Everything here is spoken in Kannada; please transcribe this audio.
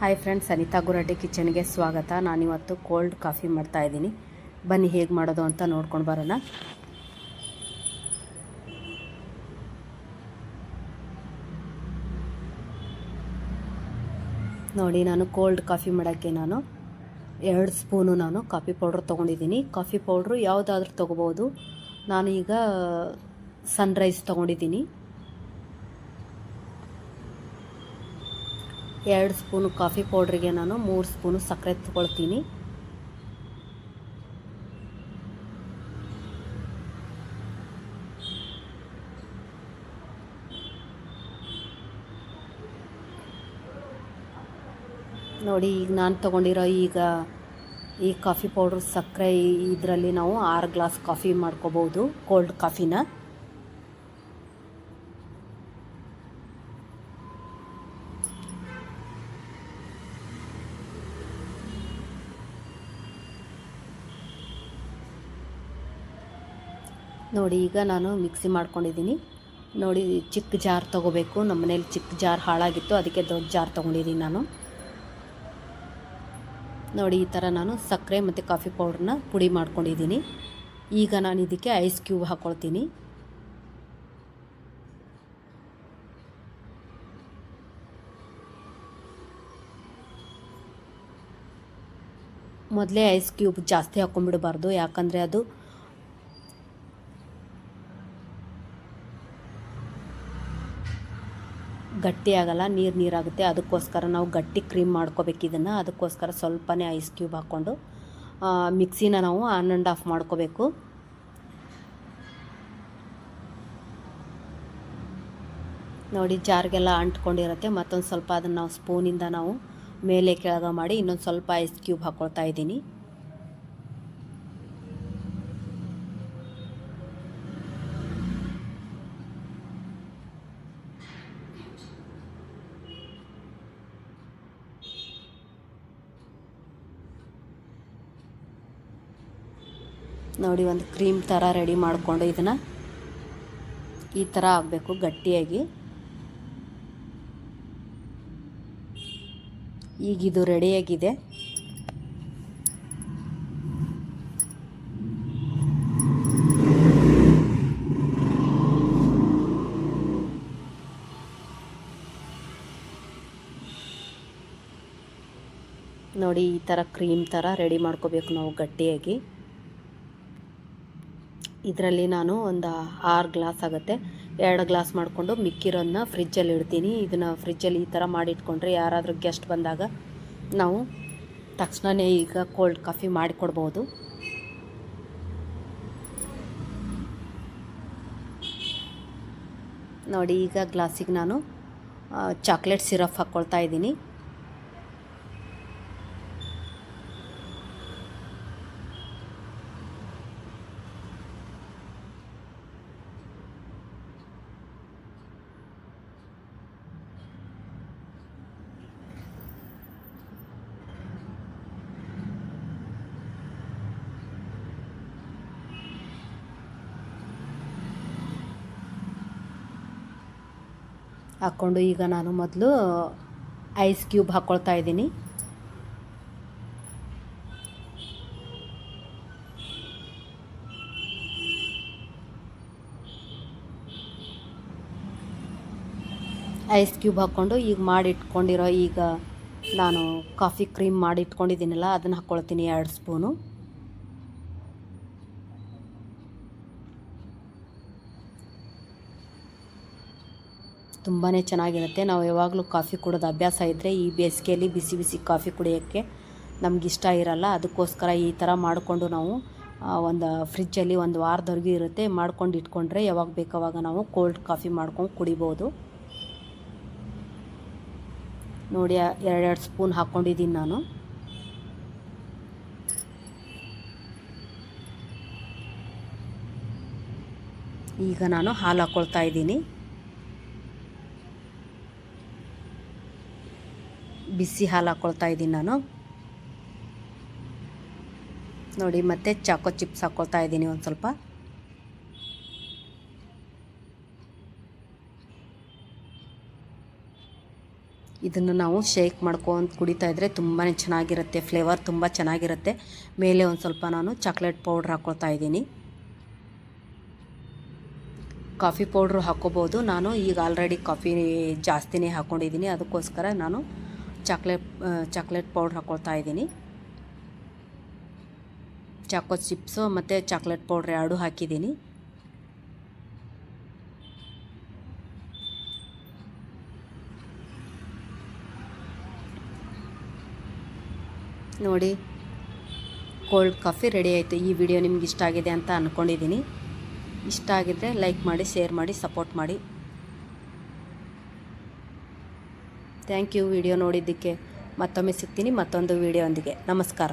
ಹಾಯ್ ಫ್ರೆಂಡ್ಸ್ ಅನಿತಾ ಗುರಡ್ಡಿ ಕಿಚನ್ಗೆ ಸ್ವಾಗತ. ನಾನಿವತ್ತು ಕೋಲ್ಡ್ ಕಾಫಿ ಮಾಡ್ತಾ ಇದ್ದೀನಿ. ಬನ್ನಿ, ಹೇಗೆ ಮಾಡೋದು ಅಂತ ನೋಡ್ಕೊಂಡು ಬರೋಣ. ನೋಡಿ, ನಾನು ಕೋಲ್ಡ್ ಕಾಫಿ ಮಾಡೋಕ್ಕೆ ನಾನು ಎರಡು ಸ್ಪೂನು ನಾನು ಕಾಫಿ ಪೌಡ್ರ್ ತೊಗೊಂಡಿದ್ದೀನಿ. ಕಾಫಿ ಪೌಡ್ರು ಯಾವುದಾದ್ರೂ ತೊಗೋಬೋದು. ನಾನು ಈಗ ಸನ್ರೈಸ್ ತೊಗೊಂಡಿದ್ದೀನಿ. ಎರಡು ಸ್ಪೂನು ಕಾಫಿ ಪೌಡ್ರಿಗೆ ನಾನು ಮೂರು ಸ್ಪೂನು ಸಕ್ಕರೆ ತಗೊಳ್ತೀನಿ. ನೋಡಿ, ಈಗ ನಾನು ತೊಗೊಂಡಿರೋ ಈಗ ಈ ಕಾಫಿ ಪೌಡ್ರ್ ಸಕ್ಕರೆ ಇದರಲ್ಲಿ ನಾವು ಆರು ಗ್ಲಾಸ್ ಕಾಫಿ ಮಾಡ್ಕೋಬೋದು, ಕೋಲ್ಡ್ ಕಾಫಿನ. ನೋಡಿ, ಈಗ ನಾನು ಮಿಕ್ಸಿ ಮಾಡ್ಕೊಂಡಿದ್ದೀನಿ. ನೋಡಿ, ಚಿಕ್ಕ ಜಾರ್ ತೊಗೋಬೇಕು. ನಮ್ಮ ಮನೇಲಿ ಚಿಕ್ಕ ಜಾರ್ ಹಾಳಾಗಿತ್ತು, ಅದಕ್ಕೆ ದೊಡ್ಡ ಜಾರ್ ತೊಗೊಂಡಿದ್ದೀನಿ ನಾನು. ನೋಡಿ, ಈ ಥರ ನಾನು ಸಕ್ಕರೆ ಮತ್ತು ಕಾಫಿ ಪೌಡ್ರನ್ನ ಪುಡಿ ಮಾಡ್ಕೊಂಡಿದ್ದೀನಿ. ಈಗ ನಾನು ಇದಕ್ಕೆ ಐಸ್ ಕ್ಯೂಬ್ ಹಾಕ್ಕೊಳ್ತೀನಿ ಮೊದಲೇ ಐಸ್ ಕ್ಯೂಬ್ ಜಾಸ್ತಿ ಹಾಕ್ಕೊಂಬಿಡಬಾರ್ದು ಯಾಕಂದರೆ ಅದು ಗಟ್ಟಿ ಆಗಲ್ಲ ನೀರು ನೀರಾಗುತ್ತೆ. ಅದಕ್ಕೋಸ್ಕರ ನಾವು ಗಟ್ಟಿ ಕ್ರೀಮ್ ಮಾಡ್ಕೋಬೇಕು ಇದನ್ನು. ಅದಕ್ಕೋಸ್ಕರ ಸ್ವಲ್ಪನೇ ಐಸ್ ಕ್ಯೂಬ್ ಹಾಕ್ಕೊಂಡು ಮಿಕ್ಸಿನ ನಾವು ಆನ್ ಆ್ಯಂಡ್ ಆಫ್ ಮಾಡ್ಕೋಬೇಕು. ನೋಡಿ, ಜಾರ್ಗೆಲ್ಲ ಅಂಟ್ಕೊಂಡಿರುತ್ತೆ. ಮತ್ತೊಂದು ಸ್ವಲ್ಪ ಅದನ್ನು ನಾವು ಸ್ಪೂನಿಂದ ನಾವು ಮೇಲೆ ಕೆಳಗೆ ಮಾಡಿ ಇನ್ನೊಂದು ಸ್ವಲ್ಪ ಐಸ್ ಕ್ಯೂಬ್ ಹಾಕ್ಕೊಳ್ತಾ ಇದ್ದೀನಿ. ನೋಡಿ, ಒಂದು ಕ್ರೀಮ್ ಥರ ರೆಡಿ ಮಾಡಿಕೊಂಡು ಇದನ್ನು ಈ ಥರ ಆಗಬೇಕು ಗಟ್ಟಿಯಾಗಿ. ಈಗ ಇದು ರೆಡಿಯಾಗಿದೆ ನೋಡಿ, ಈ ಥರ ಕ್ರೀಮ್ ಥರ ರೆಡಿ ಮಾಡ್ಕೋಬೇಕು ನಾವು ಗಟ್ಟಿಯಾಗಿ. ಇದರಲ್ಲಿ ನಾನು ಒಂದು ಆರು ಗ್ಲಾಸ್ ಆಗುತ್ತೆ. ಎರಡು ಗ್ಲಾಸ್ ಮಾಡಿಕೊಂಡು ಮಿಕ್ಕಿರೋದನ್ನ ಫ್ರಿಜ್ಜಲ್ಲಿ ಇಡ್ತೀನಿ. ಇದನ್ನು ಫ್ರಿಜ್ಜಲ್ಲಿ ಈ ಥರ ಮಾಡಿಟ್ಕೊಂಡ್ರೆ ಯಾರಾದರೂ ಗೆಸ್ಟ್ ಬಂದಾಗ ನಾವು ತಕ್ಷಣವೇ ಈಗ ಕೋಲ್ಡ್ ಕಾಫಿ ಮಾಡಿಕೊಡ್ಬೋದು. ನೋಡಿ, ಈಗ ಗ್ಲಾಸಿಗೆ ನಾನು ಚಾಕ್ಲೇಟ್ ಸಿರಪ್ ಹಾಕ್ಕೊಳ್ತಾ ಇದ್ದೀನಿ. ಹಾಕ್ಕೊಂಡು ಈಗ ನಾನು ಮೊದಲು ಐಸ್ ಕ್ಯೂಬ್ ಹಾಕ್ಕೊಳ್ತಾ ಇದ್ದೀನಿ. ಐಸ್ ಕ್ಯೂಬ್ ಹಾಕ್ಕೊಂಡು ಈಗ ಮಾಡಿಟ್ಕೊಂಡಿರೋ ಈಗ ನಾನು ಕಾಫಿ ಕ್ರೀಮ್ ಮಾಡಿಟ್ಕೊಂಡಿದ್ದೀನಲ್ಲ, ಅದನ್ನು ಹಾಕ್ಕೊಳ್ತೀನಿ ಎರಡು ಸ್ಪೂನು. ತುಂಬಾ ಚೆನ್ನಾಗಿರುತ್ತೆ. ನಾವು ಯಾವಾಗಲೂ ಕಾಫಿ ಕುಡೋದು ಅಭ್ಯಾಸ ಇದ್ದರೆ ಈ ಬೇಸಿಗೆಯಲ್ಲಿ ಬಿಸಿ ಬಿಸಿ ಕಾಫಿ ಕುಡಿಯೋಕ್ಕೆ ಇಷ್ಟ ಇರಲ್ಲ. ಅದಕ್ಕೋಸ್ಕರ ಈ ಥರ ಮಾಡಿಕೊಂಡು ನಾವು ಒಂದು ಫ್ರಿಜ್ಜಲ್ಲಿ ಒಂದು ವಾರದವರೆಗೂ ಇರುತ್ತೆ. ಮಾಡ್ಕೊಂಡು ಇಟ್ಕೊಂಡ್ರೆ ಯಾವಾಗ ಬೇಕಾವಾಗ ನಾವು ಕೋಲ್ಡ್ ಕಾಫಿ ಮಾಡ್ಕೊಂಡು ಕುಡಿಬೋದು. ನೋಡಿ ಎರಡೆರಡು ಸ್ಪೂನ್ ಹಾಕ್ಕೊಂಡಿದ್ದೀನಿ ನಾನು. ಈಗ ನಾನು ಹಾಲು ಹಾಕ್ಕೊಳ್ತಾ ಇದ್ದೀನಿ. ಬಿಸಿ ಹಾಲು ಹಾಕ್ಕೊಳ್ತಾ ಇದ್ದೀನಿ ನಾನು. ನೋಡಿ, ಮತ್ತೆ ಚಾಕೋ ಚಿಪ್ಸ್ ಹಾಕ್ಕೊಳ್ತಾ ಇದ್ದೀನಿ ಒಂದು ಸ್ವಲ್ಪ. ಇದನ್ನು ನಾವು ಶೇಕ್ ಮಾಡ್ಕೊಂಡು ಕುಡಿತಾ ಇದ್ದರೆ ತುಂಬಾ ಚೆನ್ನಾಗಿರುತ್ತೆ. ಫ್ಲೇವರ್ ತುಂಬ ಚೆನ್ನಾಗಿರುತ್ತೆ. ಮೇಲೆ ಒಂದು ಸ್ವಲ್ಪ ನಾನು ಚಾಕ್ಲೇಟ್ ಪೌಡ್ರ್ ಹಾಕ್ಕೊಳ್ತಾ ಇದ್ದೀನಿ. ಕಾಫಿ ಪೌಡ್ರು ಹಾಕ್ಕೋಬೋದು ನಾನು ಈಗ ಆಲ್ರೆಡಿ ಕಾಫಿ ಜಾಸ್ತಿನೇ ಹಾಕ್ಕೊಂಡಿದ್ದೀನಿ ಅದಕ್ಕೋಸ್ಕರ ನಾನು ಚಾಕ್ಲೇಟ್ ಚಾಕ್ಲೇಟ್ ಪೌಡ್ರ್ ಹಾಕ್ಕೊಳ್ತಾ ಇದ್ದೀನಿ. ಚಾಕೋ ಚಿಪ್ಸು ಮತ್ತು ಚಾಕ್ಲೇಟ್ ಪೌಡ್ರ್ ಎರಡೂ ಹಾಕಿದ್ದೀನಿ. ನೋಡಿ, ಕೋಲ್ಡ್ ಕಾಫಿ ರೆಡಿ ಆಯಿತು. ಈ ವಿಡಿಯೋ ನಿಮ್ಗೆ ಇಷ್ಟ ಆಗಿದೆ ಅಂತ ಅಂದ್ಕೊಂಡಿದ್ದೀನಿ ಇಷ್ಟ ಆಗಿದ್ದರೆ ಲೈಕ್ ಮಾಡಿ, ಶೇರ್ ಮಾಡಿ, ಸಪೋರ್ಟ್ ಮಾಡಿ. ಥ್ಯಾಂಕ್ ಯು ವಿಡಿಯೋ ನೋಡಿದ್ದಕ್ಕೆ ಮತ್ತೊಮ್ಮೆ ಸಿಗ್ತೀನಿ ಮತ್ತೊಂದು ವಿಡಿಯೋ ನಮಸ್ಕಾರ.